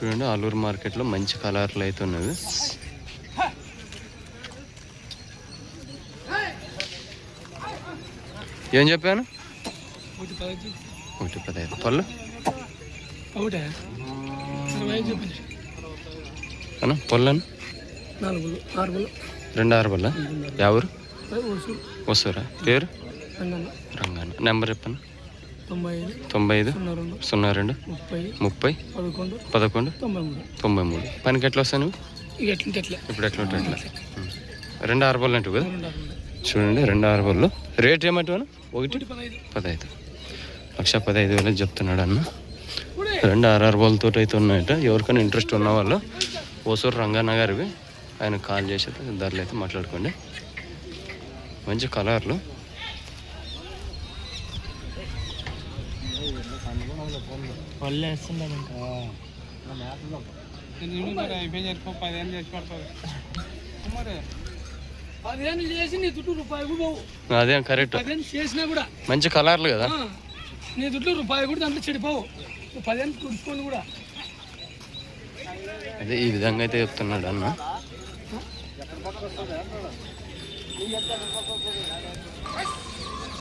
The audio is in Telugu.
చూడండి ఆలూరు మార్కెట్లో మంచి కలర్లు అయితే ఉన్నది ఏం చెప్పాను? ఒకటి పదహైదు పళ్ళు? అన్న పళ్ళను? రెండు ఆరు పళ్ళ ఎవరు? వస్తారా పేరు? రంగన్న. రంగాన నెంబర్ చెప్పను తొంభై ఐదు సున్నా రెండు ముప్పై పదకొండు తొంభై మూడు. పనికి ఎట్లా వస్తాను ఇప్పుడు ఎట్లా ఉంటాయి ఎట్లా. రెండు ఆరు పళ్ళు అంటావు కదా. చూడండి రెండు ఆరు పళ్ళు రేట్ ఏమంటావు? ఒకటి? పదహైదు. లక్ష పదహైదు వేలు చెప్తున్నాడు అన్న. రెండు ఆర్ఆర్ బోల్తో అయితే ఉన్నాయట. ఎవరికైనా ఇంట్రెస్ట్ ఉన్న వాళ్ళు ఓసూరు రంగన్న గారివి ఆయన కాల్ చేసి ధరలు అయితే మాట్లాడుకోండి. మంచి కలర్లు. పదిహేను చేసి నీ దుడ్డు రూపాయి కూడా పోవు అదేం కరెక్ట్. పదిహేను చేసినా కూడా మంచి కలర్లు కదా. నీ దుడ్లు రూపాయి కూడా దాంట్లో చెడిపోవు నువ్వు పదిహేను తుడుచుకొని కూడా అదే ఈ విధంగా అయితే చెప్తున్నాడు అన్న.